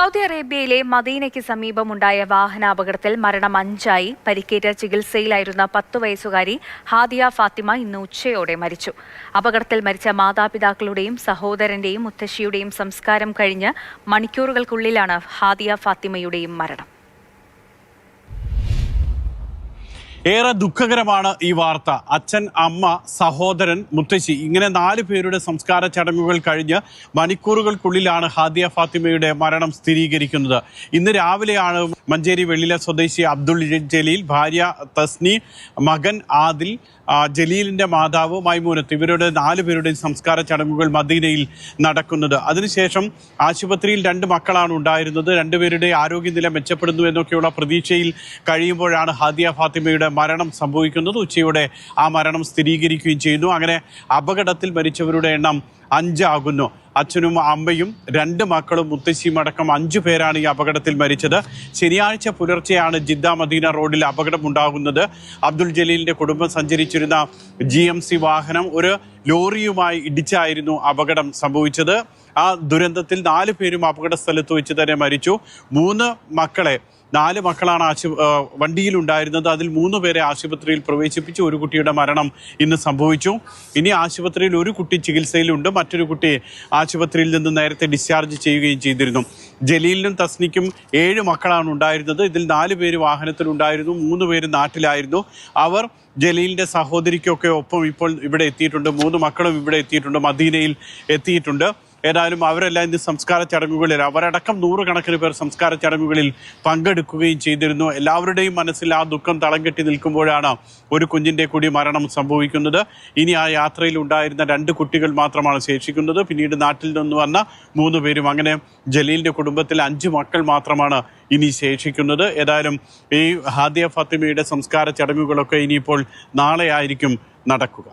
Saudi അറേബ്യയിലെ മദീനയ്ക്ക് സമീപമുണ്ടായ വാഹനാപകടത്തിൽ മരണം അഞ്ചായി. പരിക്കേറ്റ ചികിത്സയിലായിരുന്ന പത്തു വയസ്സുകാരി ഹാദിയ ഫാത്തിമ ഇന്ന് ഉച്ചയോടെ മരിച്ചു. അപകടത്തിൽ മരിച്ച മാതാപിതാക്കളുടെയും സഹോദരന്റെയും മുത്തശ്ശിയുടെയും സംസ്കാരം കഴിഞ്ഞ് മണിക്കൂറുകൾക്കുള്ളിലാണ് ഹാദിയ ഫാത്തിമയുടെയും മരണം. ഏറെ ദുഃഖകരമാണ് ഈ വാർത്ത. അച്ഛൻ അമ്മ സഹോദരൻ മുത്തശ്ശി ഇങ്ങനെ നാല് പേരുടെ സംസ്കാര ചടങ്ങുകൾ കഴിഞ്ഞ് മണിക്കൂറുകൾക്കുള്ളിലാണ് ഹാദിയ ഫാത്തിമയുടെ മരണം സ്ഥിരീകരിക്കുന്നത്. ഇന്ന് രാവിലെയാണ് മഞ്ചേരി വെള്ളില സ്വദേശി അബ്ദുൾ ജലീൽ ഭാര്യ തസ്നി മകൻ ആദിൽ ജലീലിന്റെ മാതാവ് മൈമൂനത്ത് ഇവരുടെ നാല് പേരുടെയും സംസ്കാര ചടങ്ങുകൾ മദീനയിൽ നടക്കുന്നത്. അതിനുശേഷം ആശുപത്രിയിൽ രണ്ട് മക്കളാണ് ഉണ്ടായിരുന്നത്. രണ്ടുപേരുടെ ആരോഗ്യനില മെച്ചപ്പെടുന്നു എന്നൊക്കെയുള്ള പ്രതീക്ഷയിൽ കഴിയുമ്പോഴാണ് ഹാദിയ ഫാത്തിമയുടെ മരണം സംഭവിക്കുന്നത്. ഉച്ചയോടെ ആ മരണം സ്ഥിരീകരിക്കുകയും ചെയ്യുന്നു. അങ്ങനെ അപകടത്തിൽ മരിച്ചവരുടെ എണ്ണം അഞ്ചാകുന്നു. അച്ഛനും അമ്മയും രണ്ട് മക്കളും മുത്തശ്ശിയും അടക്കം അഞ്ചു പേരാണ് ഈ അപകടത്തിൽ മരിച്ചത്. ശനിയാഴ്ച പുലർച്ചെയാണ് ജിദ്ദ മദീന റോഡിൽ അപകടമുണ്ടാകുന്നത്. അബ്ദുൽ ജലീലിന്റെ കുടുംബം സഞ്ചരിച്ചിരുന്ന ജി എം സി വാഹനം ഒരു ലോറിയുമായി ഇടിച്ചായിരുന്നു അപകടം സംഭവിച്ചത്. ആ ദുരന്തത്തിൽ നാല് പേരും അപകട സ്ഥലത്ത് വെച്ച് തന്നെ മരിച്ചു. മൂന്ന് മക്കളെ നാല് മക്കളാണ് ആശു വണ്ടിയിലുണ്ടായിരുന്നത്. അതിൽ മൂന്ന് പേരെ ആശുപത്രിയിൽ പ്രവേശിപ്പിച്ചു. ഒരു കുട്ടിയുടെ മരണം ഇന്ന് സംഭവിച്ചു. ഇനി ആശുപത്രിയിൽ ഒരു കുട്ടി ചികിത്സയിലുണ്ട്. മറ്റൊരു കുട്ടി ആശുപത്രിയിൽ നിന്ന് നേരത്തെ ഡിസ്ചാർജ് ചെയ്യുകയും ചെയ്തിരുന്നു. ജലീലിനും തസ്നിക്കും ഏഴ് മക്കളാണ് ഉണ്ടായിരുന്നത്. ഇതിൽ നാല് പേര് വാഹനത്തിലുണ്ടായിരുന്നു. മൂന്ന് പേര് നാട്ടിലായിരുന്നു. അവർ ജലീലിന്റെ സഹോദരിക്കൊക്കെ ഒപ്പം ഇപ്പോൾ ഇവിടെ എത്തിയിട്ടുണ്ട്. മൂന്ന് മക്കളും ഇവിടെ എത്തിയിട്ടുണ്ട്. മദീനയിൽ എത്തിയിട്ടുണ്ട്. ഏതായാലും അവരെല്ലാം ഇന്ന് സംസ്കാര ചടങ്ങുകളിൽ അവരടക്കം നൂറുകണക്കിന് പേർ സംസ്കാര ചടങ്ങുകളിൽ പങ്കെടുക്കുകയും ചെയ്തിരുന്നു. എല്ലാവരുടെയും മനസ്സിൽ ആ ദുഃഖം തളം കെട്ടി നിൽക്കുമ്പോഴാണ് ഒരു കുഞ്ഞിന്റെ കൂടി മരണം സംഭവിക്കുന്നത്. ഇനി ആ യാത്രയിൽ ഉണ്ടായിരുന്ന രണ്ട് കുട്ടികൾ മാത്രമാണ് ശേഷിക്കുന്നത്. പിന്നീട് നാട്ടിൽ നിന്ന് വന്ന മൂന്ന് പേരും അങ്ങനെ ജലീലിന്റെ കുടുംബത്തിൽ അഞ്ച് മക്കൾ മാത്രമാണ് ഇനി ശേഷിക്കുന്നത്. ഏതായാലും ഈ ഹാദിയ ഫാത്തിമയുടെ സംസ്കാര ചടങ്ങുകളൊക്കെ ഇനിയിപ്പോൾ നാളെ ആയിരിക്കും നടക്കുക.